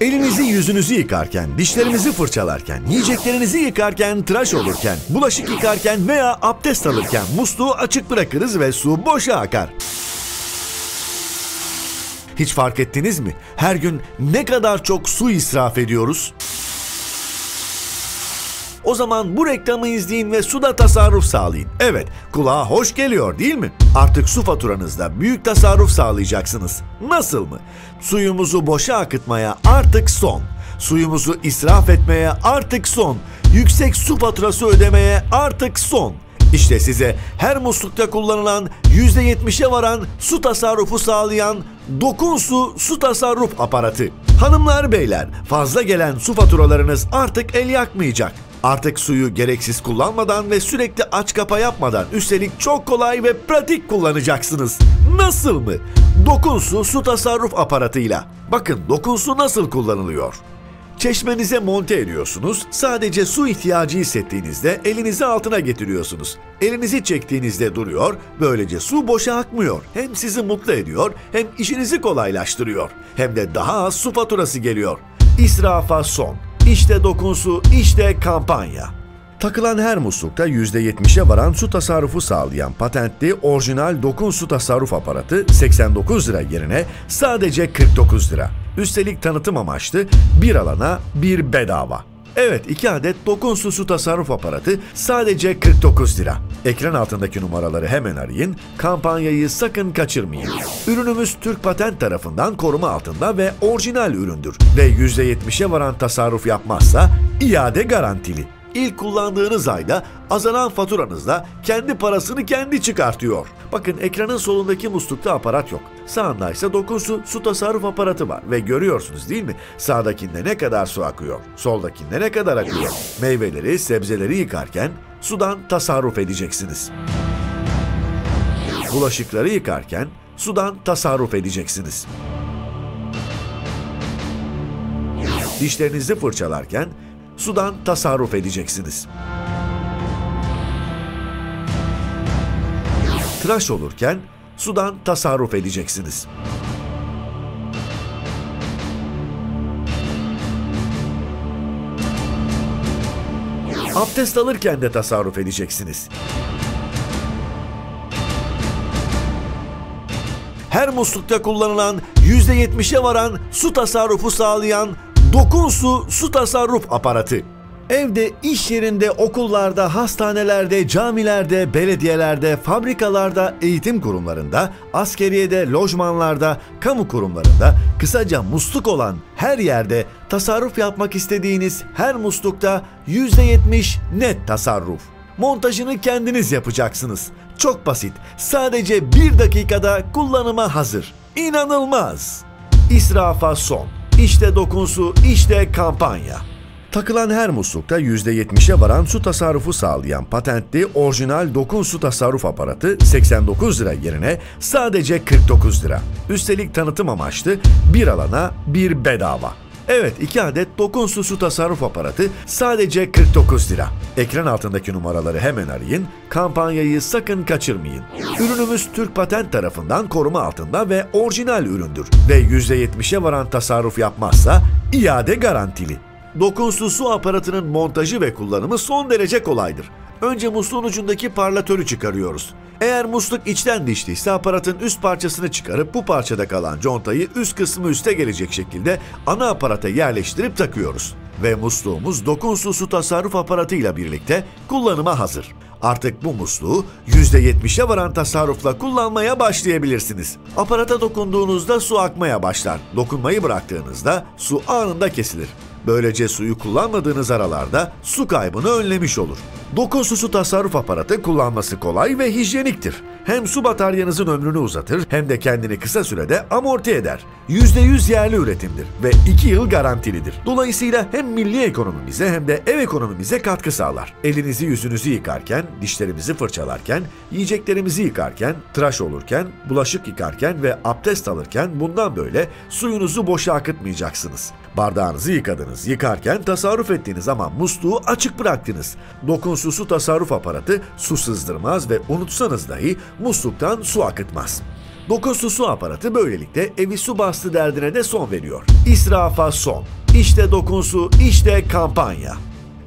Elinizi yüzünüzü yıkarken, dişlerinizi fırçalarken, yiyeceklerinizi yıkarken, tıraş olurken, bulaşık yıkarken veya abdest alırken musluğu açık bırakırız ve su boşa akar. Hiç fark ettiniz mi? Her gün ne kadar çok su israf ediyoruz? O zaman bu reklamı izleyin ve suda tasarruf sağlayın. Evet, kulağa hoş geliyor değil mi? Artık su faturanızda büyük tasarruf sağlayacaksınız. Nasıl mı? Suyumuzu boşa akıtmaya artık son. Suyumuzu israf etmeye artık son. Yüksek su faturası ödemeye artık son. İşte size her muslukta kullanılan %70'e varan su tasarrufu sağlayan Dokun Su su tasarruf aparatı. Hanımlar beyler fazla gelen su faturalarınız artık el yakmayacak. Artık suyu gereksiz kullanmadan ve sürekli aç kapa yapmadan üstelik çok kolay ve pratik kullanacaksınız. Nasıl mı? Dokun Su tasarruf aparatıyla. Bakın Dokun Su nasıl kullanılıyor. Çeşmenize monte ediyorsunuz. Sadece su ihtiyacı hissettiğinizde elinizi altına getiriyorsunuz. Elinizi çektiğinizde duruyor. Böylece su boşa akmıyor. Hem sizi mutlu ediyor hem işinizi kolaylaştırıyor. Hem de daha az su faturası geliyor. İsrafa son. İşte dokunsu, işte kampanya. Takılan her muslukta %70'e varan su tasarrufu sağlayan patentli orijinal dokun su tasarruf aparatı 89 lira yerine sadece 49 lira. Üstelik tanıtım amaçlı bir alana bir bedava. Evet 2 adet dokun su su tasarruf aparatı sadece 49 lira. Ekran altındaki numaraları hemen arayın, kampanyayı sakın kaçırmayın. Ürünümüz Türk Patent tarafından koruma altında ve orijinal üründür ve %70'e varan tasarruf yapmazsa iade garantili. İlk kullandığınız ayda azalan faturanızda kendi parasını kendi çıkartıyor. Bakın ekranın solundaki muslukta aparat yok. Sağında ise dokunsu su tasarruf aparatı var ve görüyorsunuz değil mi? Sağdakinde ne kadar su akıyor, soldakinde ne kadar akıyor. Meyveleri, sebzeleri yıkarken sudan tasarruf edeceksiniz. Bulaşıkları yıkarken sudan tasarruf edeceksiniz. Dişlerinizi fırçalarken sudan tasarruf edeceksiniz. Tıraş olurken sudan tasarruf edeceksiniz. Abdest alırken de tasarruf edeceksiniz. Her muslukta kullanılan %70'e varan su tasarrufu sağlayan Dokun Su su tasarruf aparatı. Evde, iş yerinde, okullarda, hastanelerde, camilerde, belediyelerde, fabrikalarda, eğitim kurumlarında, askeriyede, lojmanlarda, kamu kurumlarında, kısaca musluk olan her yerde tasarruf yapmak istediğiniz her muslukta %70 net tasarruf. Montajını kendiniz yapacaksınız. Çok basit. Sadece bir dakikada kullanıma hazır. İnanılmaz. İsrafa son. İşte dokunsu, işte kampanya. Takılan her muslukta %70'e varan su tasarrufu sağlayan patentli orijinal dokun su tasarruf aparatı 89 lira yerine sadece 49 lira. Üstelik tanıtım amaçlı bir alana bir bedava. Evet 2 adet dokun su su tasarruf aparatı sadece 49 lira. Ekran altındaki numaraları hemen arayın, kampanyayı sakın kaçırmayın. Ürünümüz Türk Patent tarafından koruma altında ve orijinal üründür ve %70'e varan tasarruf yapmazsa iade garantili. Dokunsuz su aparatının montajı ve kullanımı son derece kolaydır. Önce musluğun ucundaki parlatörü çıkarıyoruz. Eğer musluk içten dişliyse aparatın üst parçasını çıkarıp bu parçada kalan contayı üst kısmı üste gelecek şekilde ana aparata yerleştirip takıyoruz. Ve musluğumuz dokunsuz su tasarruf aparatıyla birlikte kullanıma hazır. Artık bu musluğu %70'e varan tasarrufla kullanmaya başlayabilirsiniz. Aparata dokunduğunuzda su akmaya başlar. Dokunmayı bıraktığınızda su anında kesilir. Böylece suyu kullanmadığınız aralarda su kaybını önlemiş olur. Dokun su tasarruf aparatı kullanması kolay ve hijyeniktir. Hem su bataryanızın ömrünü uzatır hem de kendini kısa sürede amorti eder. %100 yerli üretimdir ve 2 yıl garantilidir. Dolayısıyla hem milli ekonomimize hem de ev ekonomimize katkı sağlar. Elinizi yüzünüzü yıkarken, dişlerimizi fırçalarken, yiyeceklerimizi yıkarken, tıraş olurken, bulaşık yıkarken ve abdest alırken bundan böyle suyunuzu boşa akıtmayacaksınız. Bardağınızı yıkadınız, yıkarken tasarruf ettiğiniz ama musluğu açık bıraktınız. Dokunsuz su tasarruf aparatı su sızdırmaz ve unutsanız dahi musluktan su akıtmaz. Dokunsu su aparatı böylelikle evi su bastı derdine de son veriyor. İsrafa son. İşte dokunsu, işte kampanya.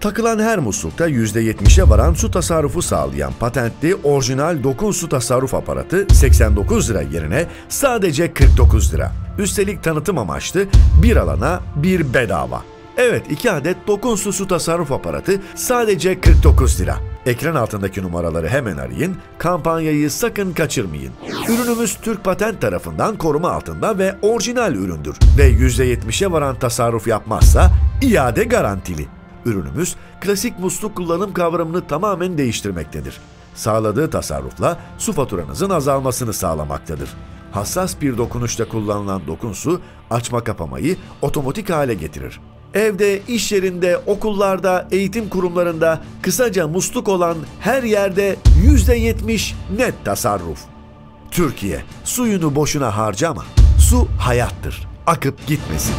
Takılan her muslukta %70'e varan su tasarrufu sağlayan patentli orijinal dokun su tasarruf aparatı 89 lira yerine sadece 49 lira. Üstelik tanıtım amaçlı bir alana bir bedava. Evet 2 adet dokun su su tasarruf aparatı sadece 49 lira. Ekran altındaki numaraları hemen arayın, kampanyayı sakın kaçırmayın. Ürünümüz Türk Patent tarafından koruma altında ve orijinal üründür ve %70'e varan tasarruf yapmazsa iade garantili. Ürünümüz klasik musluk kullanım kavramını tamamen değiştirmektedir. Sağladığı tasarrufla su faturanızın azalmasını sağlamaktadır. Hassas bir dokunuşta kullanılan dokunsu açma kapamayı otomatik hale getirir. Evde, iş yerinde, okullarda, eğitim kurumlarında kısaca musluk olan her yerde %70 net tasarruf. Türkiye, suyunu boşuna harcama. Su hayattır. Akıp gitmesin.